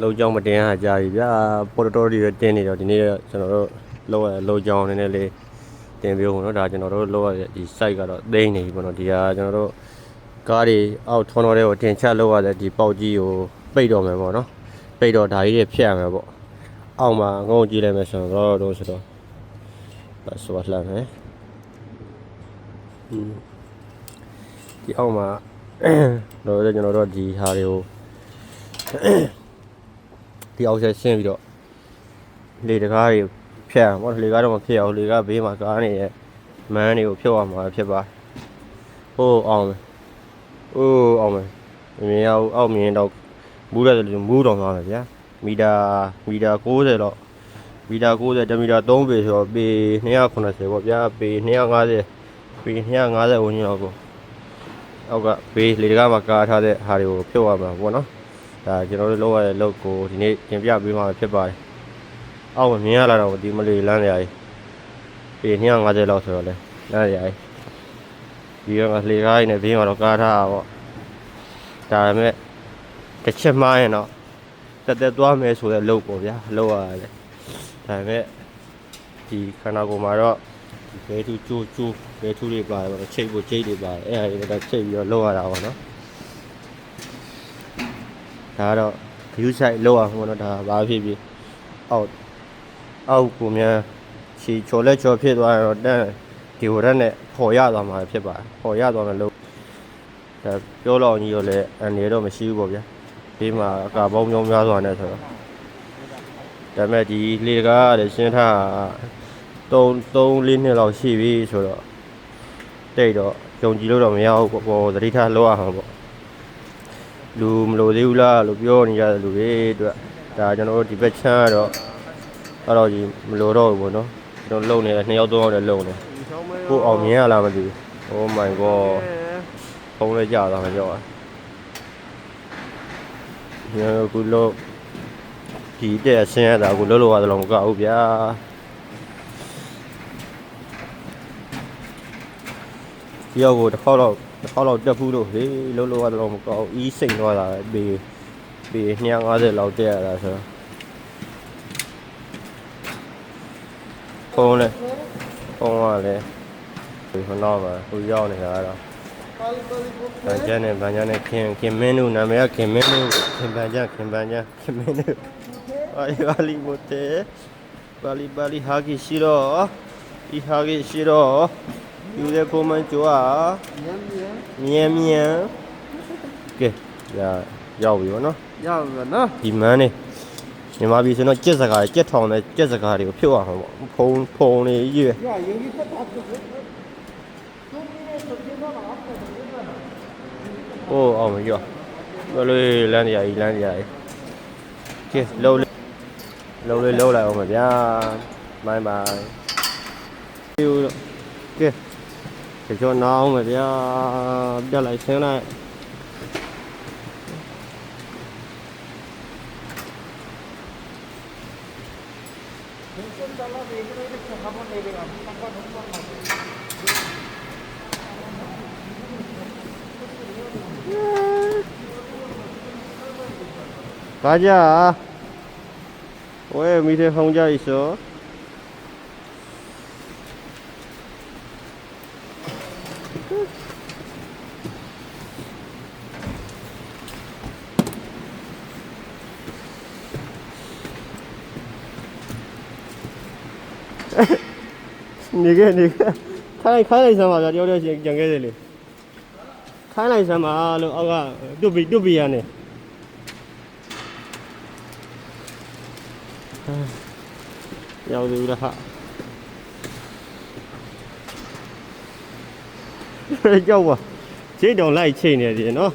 လုံချောင်းမတင်ဟာကြာပြီဗျာပေါ်တော်တွေတင်းနေတော့ဒီနေ့ကျွန်တော်တို့လုံရလုံချောင်းနည်းနည်းလေးတင်ပြောပေါ့နော်ဒါကျွန်တော်တို့လုံရဒီ site ကတော့သိနေပြီပေါ့နော်ဒီဟာကျွန်တော်တို့ကားတွေအောက်ထွန်းတော်တွေကိုတင်ချလုံရတယ်ဒီပေါက်ကြီးကိုပိတ်တော့မယ်ပေါ့နော်ပိတ်တော့ဒါကြီးတွေဖြတ်ရမယ်ပေါ့အောက်မှာငုံကြည့်လိုက်မယ်ဆိုတော့တော့ဆိုတော့ပါဆိုလာမယ်ဒီအောက်မှာတော့ကျွန်တော်တို့ဒီဟာတွေကို ဒီအောက်ဆက်ဆင်းပြီးတော့လေတကားတွေဖြတ်အောင်လေကားတော့မဖြစ်အောင်လေကားဘေးမှာကားနေရဲ့မန်းတွေကိုဖြုတ်အောင်မှာဖြစ်ပါဟိုးအောင်မယ်ဟိုးအောင်မယ်မြင်အောင်အောက်မြင်တော့မူးရတယ်လို့မူးတော့သွားမယ်ဗျာမီတာမီတာ60တော့မီတာ60တမီတာ3ပေဆိုတော့ပေ290ပေါ့ဗျာပေ250ပေ250ဝန်းကျင်လောက်ကိုအောက်ကဘေးလေတကားမှာကားထားတဲ့ဟာတွေကိုဖြုတ်ရမှာပေါ့နော် ဒါကျွန်တော်တို့လောက်ရတဲ့လောက်ကိုဒီနေ့တင်ပြပေးမှာဖြစ်ပါတယ်။အောက်မှာမြင်ရလာတော့ဒီမလေးလမ်းနေရာကြီးပေ250လောက်ဆိုတော့လေလမ်းနေရာကြီးဒီကငါလေကားကြီးနဲ့ဘေးမှာတော့ကားထားတာပေါ့။ဒါပေမဲ့တစ်ချက်မှားရင်တော့တက်တက်သွားမယ်ဆိုတဲ့လောက်ပေါ့ဗျာလောက်ရတယ်။ဒါပေမဲ့ဒီခန္ဓာကိုယ်မှာတော့ဒီဘဲသူကျိုးကျိုးဘဲသူတွေပါတယ်ပေါ့ချိတ်ဖို့ချိတ်တွေပါတယ်အဲ့ဒါတွေတော့ချိတ်ပြီးတော့လောက်ရတာပေါ့နော်။ ဒါကတော့ view site လောက်အောင်ပေါ့နော်ဒါဘာဖြစ်ဖြစ်အောက်အောက်ကိုမြန်ချီချော်လက်ချော်ဖြစ်သွားရင်တော့တန်းဒီဝရက်နဲ့ပေါ်ရသွားမှာဖြစ်ပါတယ်ပေါ်ရသွားမယ်လို့ဒါပြောတော့ကြီးရောလည်းအနေတော့မရှိဘူးပေါ့ဗျာဒီမှာအကာပေါင်းများများစွာနဲ့ဆိုတော့ဒါပေမဲ့ဒီလေကားကလည်းရှင်းထား3 3 4နှစ်လောက်ရှိပြီဆိုတော့တိတ်တော့ယုံကြည်လို့တော့မရဘူးပေါ့ပေါ်သတိထားလောက်ရအောင်ပေါ့ လူမလို့သေးဘူးလားလို့ပြောနေကြတဲ့လူတွေအတွက်ဒါကျွန်တော်တို့ဒီဘက်ချမ်းကတော့အဲ့တော့ကြီးမလို့တော့ဘူးပေါ့နော်ကျွန်တော်လုံနေတယ်နှစ်ယောက်သုံးယောက်နဲ့လုံနေကိုအောင်မြင်ရလားမသိဘူး Oh my god ဖုံးလဲကြာသွားမှာကြောက်อ่ะညကူလို့ဒီတဲ့အဆင်းရတာကိုလှုပ်လို့ရတယ်လို့မကဘူးဗျာဒီရောက်ကိုတစ်ခေါက်တော့ တစ်ခေါက်တော့တက်ဖူးလို့ဟေးလှုပ်လို့ရတယ်လို့မကဘူးအီးစိတ်သွားတာဘေးဘေး250လောက်တက်ရတာဆိုတော့ဖုံးလဲဖုံးကလည်းဒီခဏမှာဟိုရောက်နေတာကတော့ဗန်ကျန်နဲ့ဗန်ကျန်နဲ့ခင်ခင်မင်းတို့နာမည်ကခင်မင်းတို့ခင်ဗန်ကျန်ခင်ဗန်ကျန်ခင်မင်းတို့အာယာလီမိုတေပါလီပါလီဟာကီရှိတော့ဒီဟာကီရှိတော့ ယူတဲ့ပုံမှန်ကြွားမြန်မြန်ကဲရရောက်ပြီဗောနော်ရပါနော်ဒီမန်းနေမြန်မာပြည်ဆိုတော့ကြက်စကားကြက်ထောင်တဲ့ကြက်စကားတွေကိုဖြုတ်အောင်ပေါ့ဖုံဖုံနေကြီးပဲရရင်ကြီးတက်တာဖြစ်ဟိုးအောင်မကြောဘယ်လိုလမ်းတရားကြီးလမ်းတရားကြီးကဲလုံးလေးလုံးလေးလုံးလိုက်အောင်မဗျာဘိုင်းဘိုင်း kia. Để cho nó không phải đi đi lại thế này. 가자 왜 밑에 혼자 있어? နေခဲ့နေခဲ့ခိုင်းခိုင်းလိုက်စမ်းပါဗျာတယောက်တည်းကြံခဲ့တယ်လေခိုင်းလိုက်စမ်းပါလို့အောက်ကတွတ်ပြီးတွတ်ပြီးရနေရောက်သေးဘူးလားဟာကြောက်ပါချိန်တောင်လိုက်ချိန်နေတယ်နော်